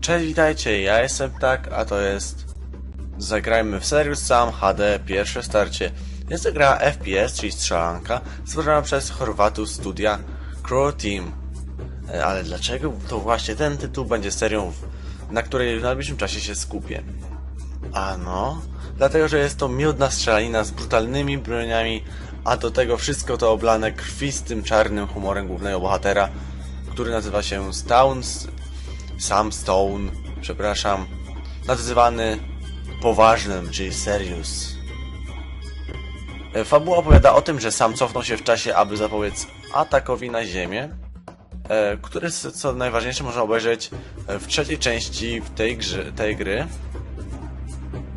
Cześć, witajcie, ja jestem Tak, a to jest... Zagrajmy w Serious Sam HD pierwsze starcie. Jest to gra FPS, czyli strzelanka, stworzona przez Chorwatów studia Crow Team. E, Ale dlaczego to właśnie ten tytuł będzie serią, na której w najbliższym czasie się skupię? Ano, dlatego, że jest to miodna strzelanina z brutalnymi broniami, a do tego wszystko to oblane krwistym, czarnym humorem głównego bohatera, który nazywa się Stones, Sam Stone, przepraszam, nazywany poważnym, czyli Serious. E, Fabuła opowiada o tym, że sam cofnął się w czasie, aby zapobiec atakowi na Ziemię, e, który, co najważniejsze, można obejrzeć e, w trzeciej części tej, tej gry.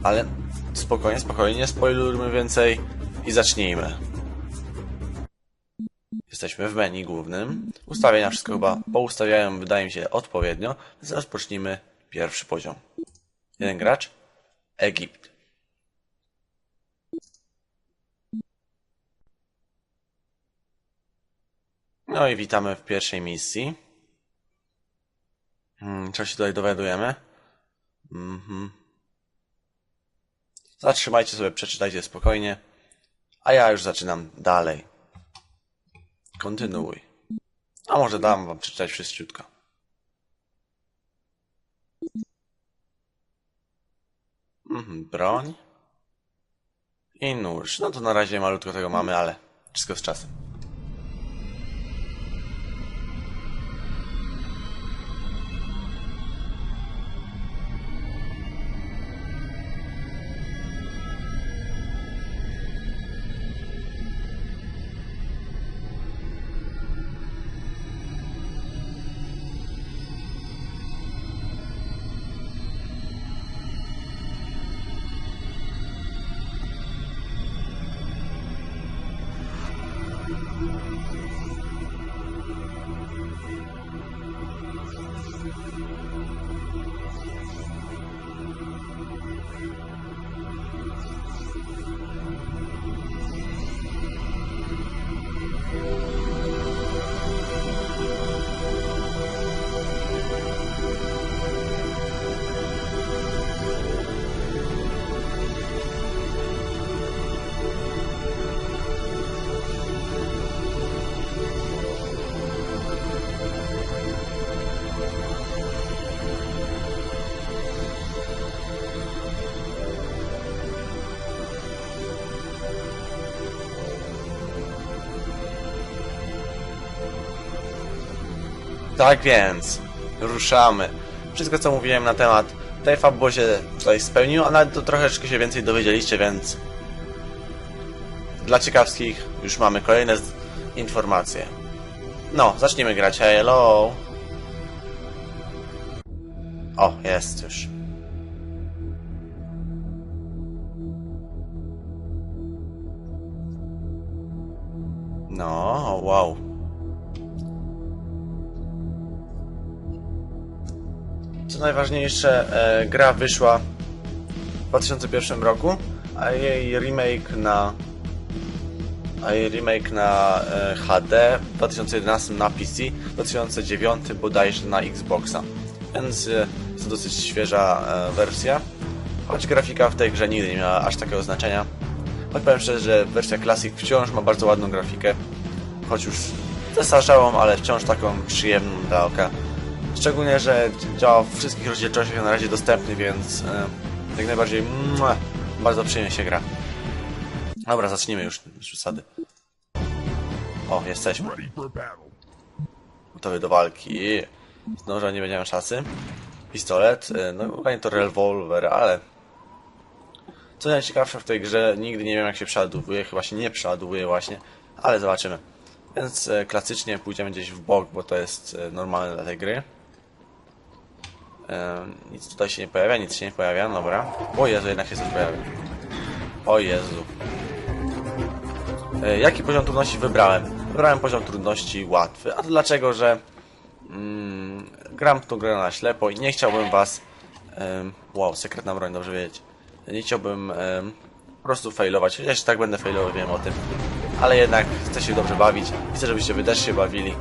Ale spokojnie, spokojnie, nie spoilujmy więcej i zacznijmy. Jesteśmy w menu głównym. Ustawienia wszystko chyba poustawiają, wydaje mi się, odpowiednio. Więc pierwszy poziom. Jeden gracz. Egipt. No i witamy w pierwszej misji. Hmm, co się tutaj dowiadujemy? Mhm. Zatrzymajcie sobie, przeczytajcie spokojnie. A ja już zaczynam dalej. Kontynuuj. A może dam wam przeczytać wszystko. Mhm, broń. I nóż. No to na razie malutko tego mamy, ale wszystko z czasem. Tak więc, ruszamy. Wszystko co mówiłem na temat tej fabuły się tutaj spełniło, a nawet to troszeczkę się więcej dowiedzieliście, więc dla ciekawskich już mamy kolejne informacje. No, zacznijmy grać. Hello! O, jest już. No, wow. Co najważniejsze, e, gra wyszła w 2001 roku, a jej remake na a jej remake na e, HD w 2011 na PC, w 2009 bodajże na Xboxa. Więc e, jest to dosyć świeża e, wersja. Choć grafika w tej grze nigdy nie miała aż takiego znaczenia. Choć powiem szczerze, że wersja Classic wciąż ma bardzo ładną grafikę. Choć już zestarzałą, ale wciąż taką przyjemną dla oka. Szczególnie, że działa w wszystkich rozdzielczościach na razie dostępny, więc e, jak najbardziej mua, bardzo przyjemnie się gra. Dobra, zacznijmy już z przesady. O, jesteśmy. Gotowy do walki. Z noża nie będziemy szansy. Pistolet, e, no dokładnie to rewolwer, ale... Co najciekawsze w tej grze, nigdy nie wiem jak się przeładowuje, chyba się nie przeładowuje właśnie, ale zobaczymy. Więc e, klasycznie pójdziemy gdzieś w bok, bo to jest e, normalne dla tej gry. Nic tutaj się nie pojawia, nic się nie pojawia, dobra. O Jezu, jednak się coś pojawia. O Jezu. E, Jaki poziom trudności wybrałem? Wybrałem poziom trudności łatwy. A to dlaczego, że mm, gram tą grę na ślepo i nie chciałbym was... em, wow, sekretna broń, dobrze wiedzieć. Nie chciałbym po prostu failować. Chociaż tak będę failował, wiem o tym. Ale jednak chcę się dobrze bawić. Chcę, żebyście wy też się bawili.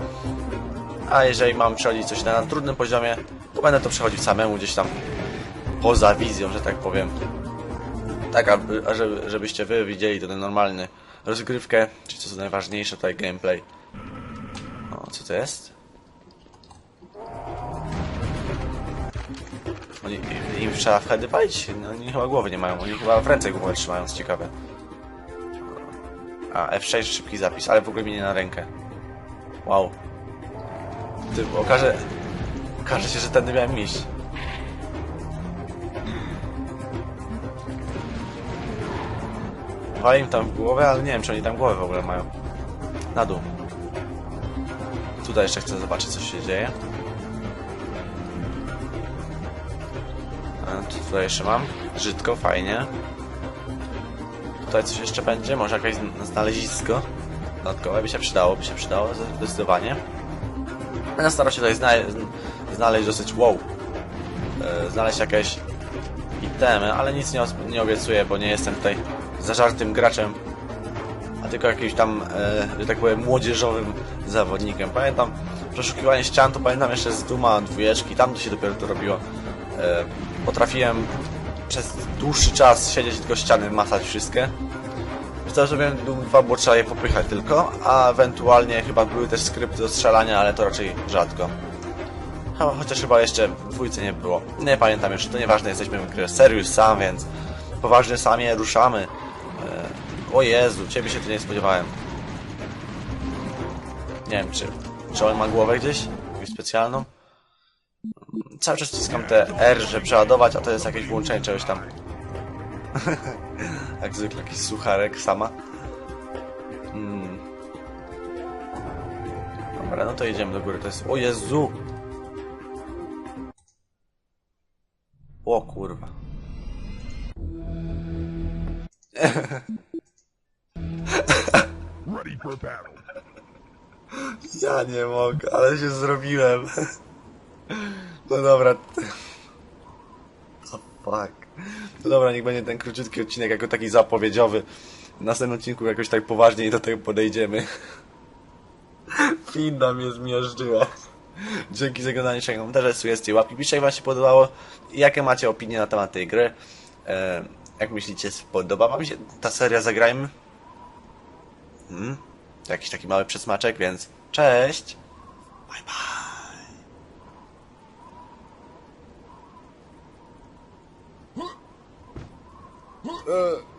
A jeżeli mam przechodzić coś na trudnym poziomie, będę to przechodził samemu gdzieś tam poza wizją, że tak powiem. Tak, aby, żeby, żebyście wy widzieli ten normalny rozgrywkę, czy co najważniejsze tutaj gameplay. O, co to jest? Oni, im trzeba w heady palić? No, oni chyba głowy nie mają, oni chyba w ręce głowę trzymają, co ciekawe. A, F6 szybki zapis, ale w ogóle mi nie na rękę. Wow. Ty, okaże... Okaże się, że tędy miałem iść. Wali im tam w głowę, ale nie wiem, czy oni tam głowę w ogóle mają. Na dół. Tutaj jeszcze chcę zobaczyć, co się dzieje. A, tu- tutaj jeszcze mam. Żydko, fajnie. Tutaj coś jeszcze będzie? Może jakieś zn- znalezisko? Dodatkowe by się przydało, by się przydało, zdecydowanie. Będę starał się tutaj zna zn- znaleźć dosyć wow. E, znaleźć jakieś itemy, ale nic nie, nie obiecuję, bo nie jestem tutaj zażartym graczem, a tylko jakimś tam, e, że tak powiem, młodzieżowym zawodnikiem. Pamiętam przeszukiwanie ścian, to pamiętam jeszcze z Duma dwójeczki, tam to się dopiero to robiło. E, potrafiłem przez dłuższy czas siedzieć tylko ściany masać wszystkie. Wtedy zrobiłem Doom 2, bo trzeba je popychać tylko, a ewentualnie chyba były też skrypty do strzelania, ale to raczej rzadko. Cho- Chociaż chyba jeszcze w dwójce nie było. Nie pamiętam już, to nieważne, jesteśmy w grze Serious sam, więc poważnie sami ruszamy. E, o Jezu, ciebie się tu nie spodziewałem. Nie wiem, czy, czy on ma głowę gdzieś? Jakąś specjalną? Cały czas ściskam te R, żeby przeładować, a to jest jakieś włączenie czegoś tam. Jak zwykle, jakiś sucharek sama. Mm. Dobra, no to jedziemy do góry. To jest... O Jezu! Ja nie mogę, ale się zrobiłem. No dobra. O fuck. No dobra, niech będzie ten króciutki odcinek jako taki zapowiedziowy. W następnym odcinku jakoś tak poważniej do tego podejdziemy. Finda mnie zmiażdżyła. Dzięki za oglądanie czego komentarze, sugestie, łapki, piszcie jak wam się podobało i jakie macie opinie na temat tej gry. E, jak myślicie, spodoba wam się ta seria Zagrajmy? Hmm? Jakiś taki mały przysmaczek, więc cześć! Bye bye! Uh.